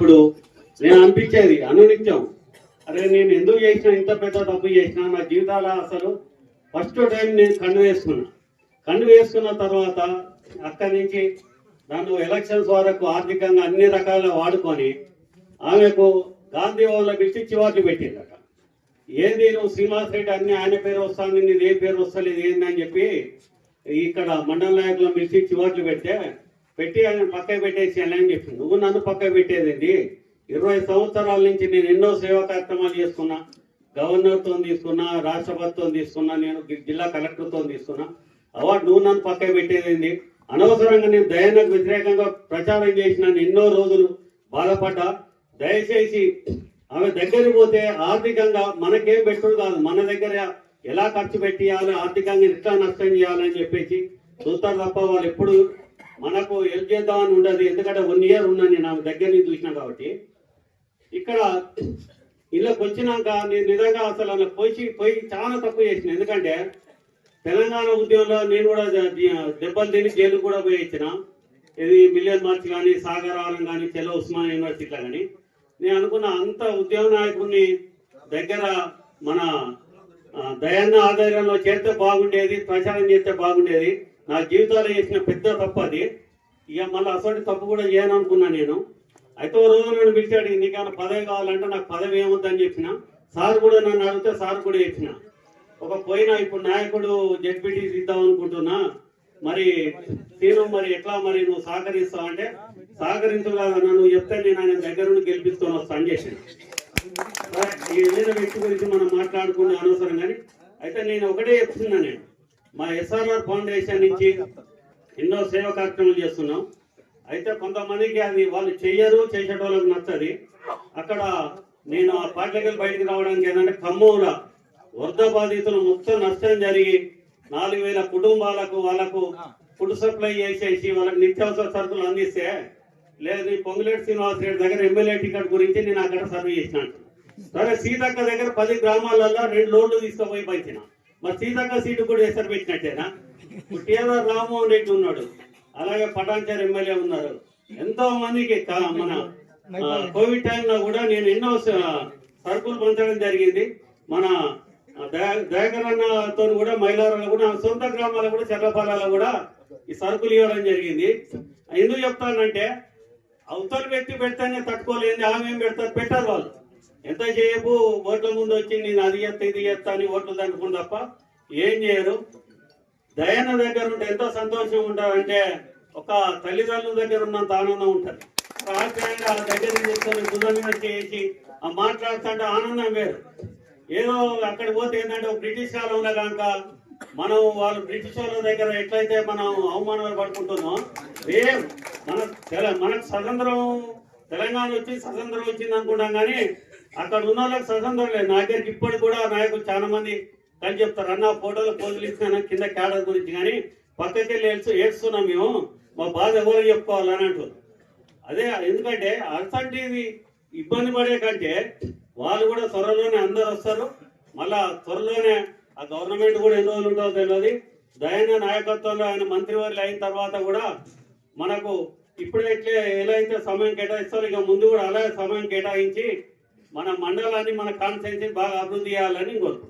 అప్పుడు నేను అనిపించేది అనునిత్యం. అరే నేను ఎందుకు చేసిన ఇంత పెద్ద తప్పు చేసిన? నా జీవితాల అసలు ఫస్ట్ టైం నేను కన్ను వేసుకున్నా. కన్ను వేసుకున్న తర్వాత అక్కడి నుంచి నన్ను ఎలక్షన్స్ వరకు ఆర్థికంగా అన్ని రకాల వాడుకొని ఆమెకు గాంధీ వాళ్ళ పిలిచి చివాట్లు పెట్టిందట. ఏంది నువ్వు శ్రీనివాస్ రెడ్డి అన్ని ఆయన పేరు వస్తుంది నీది ఏ పేరు వస్తలేదు ఏంది అని చెప్పి ఇక్కడ మండల నాయకులు పిలిచి చివాట్లు పెడితే పెట్టి ఆయన పక్కకు పెట్టేసి అని చెప్పి. నువ్వు నన్ను పక్కకు పెట్టేది ఇరవై సంవత్సరాల నుంచి నేను ఎన్నో సేవా కార్యక్రమాలు చేసుకున్నా గవర్నర్తో తీసుకున్నా రాష్ట్రపతితో తీసుకున్నా నేను జిల్లా కలెక్టర్తో తీసుకున్నా. అవార్డు నువ్వు నన్ను పక్కకు పెట్టేది అనవసరంగా నేను దయానికి వ్యతిరేకంగా ప్రచారం చేసిన ఎన్నో రోజులు బాధపడ్డా. దయచేసి ఆమె దగ్గరికి పోతే ఆర్థికంగా మనకేం పెట్టుడు కాదు మన దగ్గర ఎలా ఖర్చు పెట్టియాలి ఆర్థికంగా ఎట్లా నష్టం చేయాలని చెప్పేసి చూస్తారు తప్ప వాళ్ళు ఎప్పుడు మనకు హెల్ప్ చేద్దామని ఉండదు. ఎందుకంటే వన్ ఇయర్ ఉన్నాను నేను ఆమె దగ్గర నుంచి చూసినా కాబట్టి. ఇక్కడ ఇళ్ళకి వచ్చినాక నేను నిజంగా అసలు అలా పోయి పోయి చాలా తప్పు చేసిన. ఎందుకంటే తెలంగాణ ఉద్యమంలో నేను కూడా దెబ్బలు తిని జైలు కూడా పోయి ఇచ్చిన ఇది మిలియన్ మార్చ్ కానీ సాగర్ ఆలం కానీ చెలో ఉస్మాన్ యూనివర్సిటీలో కానీ నేను అనుకున్న అంత ఉద్యమ నాయకుడిని దగ్గర మన దయాన్న ఆధ్వర్యంలో చేస్తే బాగుండేది ప్రచారం చేస్తే బాగుండేది. నా జీవితంలో చేసిన పెద్ద తప్పు అది. ఇక మళ్ళీ అసలు తప్పు కూడా చేయను అనుకున్నా నేను. అయితే ఓ రోజు నన్ను పిలిచాడు నీకన్నా పదవి కావాలంటే నాకు పదవి ఏమొద్దని చెప్పిన. సార్ కూడా నన్ను అడిగితే సార్ కూడా చెప్పిన. ఒక పోయిన ఇప్పుడు నాయకుడు జడ్పీటీ ఇద్దాం అనుకుంటున్నా. మరి తీరు మరి ఎట్లా మరి నువ్వు సహకరిస్తావు అంటే సహకరించు కాదన్నా నువ్వు చెప్తే నేను ఆయన దగ్గర నుండి గెలిపిస్తాను వస్తాను చేసిన. ఈ వ్యక్తి గురించి మనం మాట్లాడుకునే అనవసరం కానీ అయితే నేను ఒకటే చెప్తున్నా నేను. మా ఎస్ఆర్ఆర్ ఫౌండేషన్ నుంచి ఎన్నో సేవా కార్యక్రమాలు చేస్తున్నాం. అయితే కొంతమందికి అది వాళ్ళు చెయ్యరు చేసేటోళ్ళకి నచ్చది. అక్కడ నేను ఆ పార్టీకి బయటికి రావడానికి ఏంటంటే ఖమ్మంలో వరద బాధితులు మొత్తం నష్టం జరిగి నాలుగు వేల కుటుంబాలకు వాళ్ళకు ఫుడ్ సప్లై చేసేసి వాళ్ళకి నిత్యావసర సరుకులు అందిస్తే లేదు పొంగులేటి శ్రీనివాస్ రెడ్డి దగ్గర ఎమ్మెల్యే టికెట్ గురించి నేను అక్కడ సర్వ్ చేసినట్టు సరే సీతక్క దగ్గర పది గ్రామాలలో రెండు లోడ్లు తీసుకుపోయి పంచినా. మరి సీతక్క సీటు కూడా ఎసరు పెట్టినట్టేనా? టీఆర్ఆర్ రామ్మోహన్ రెడ్డి ఉన్నాడు. అలాగే పటాన్చారి ఎమ్మెల్యే ఉన్నారు. ఎంతో మందికి కా- మన కోవిడ్ టైంలో కూడా నేను ఎన్నో సరుకులు పంచడం జరిగింది. మన దయాకరన్నతో కూడా మైలారంలో కూడా సొంత గ్రామాల్లో కూడా చెర్లపాలలో కూడా ఈ సరుకులు ఇవ్వడం జరిగింది. ఎందుకు చెప్తానంటే అవతల వ్యక్తి పెడితేనే తట్టుకోలేదు ఆమె ఏం పెడతారు? పెట్టారు వాళ్ళు. ఎంతసేపు ఓట్ల ముందు వచ్చి నేను అది ఎత్త ఇది ఎత్త అని ఓట్లు దండుకుని తప్ప ఏం చేయరు. దయన దగ్గర ఉంటే ఎంతో సంతోషం ఉంటారంటే ఒక తల్లిదండ్రుల దగ్గర ఉన్నంత ఆనందం ఉంటుంది. ఒక ఆశ్చర్యంగా దగ్గర తీసుకొని బుధ మీద చేసి ఆ మాట్లాడుతుంటే ఆనందం వేరు. ఏదో అక్కడ పోతే ఏంటంటే బ్రిటిష్ కాలంలో కనుక మనం వాళ్ళు బ్రిటిష్ వాళ్ళ దగ్గర ఎట్లయితే మనం అవమానాలు పడుకుంటున్నాం ఏం మన మనకు స్వతంత్రం తెలంగాణ వచ్చి స్వతంత్రం వచ్చింది అనుకుంటాం కానీ అక్కడ ఉన్న వాళ్ళకి స్వతంత్రం లేదు. నా దగ్గరికి ఇప్పటికి కూడా నాయకులు చాలా మంది కలిసి చెప్తారు అన్న ఫోటోలు పోజులు ఇచ్చిన కింద క్యాడర్ గురించి కానీ పక్కకి వెళ్ళి ఏడ్చు ఏడుస్తున్నాం మేము. మా బాధ ఎవరు చెప్పుకోవాలని అంటూ అదే ఎందుకంటే అట్లాంటిది ఇబ్బంది పడే కంటే వాళ్ళు కూడా త్వరలోనే అందరు వస్తారు. మళ్ళా త్వరలోనే ఆ గవర్నమెంట్ కూడా ఎన్ని రోజులు ఉంటుందో తెలియదు దయన నాయకత్వంలో ఆయన మంత్రివర్యులు అయిన తర్వాత కూడా మనకు ఇప్పుడు ఎట్లే ఎలా అయితే సమయం కేటాయిస్తారో ఇక ముందు కూడా అలాగే సమయం కేటాయించి మన మండలాన్ని మన కాన్స్టిట్యూన్సీ బాగా అభివృద్ధి చేయాలని కోరుకుంటున్నాం.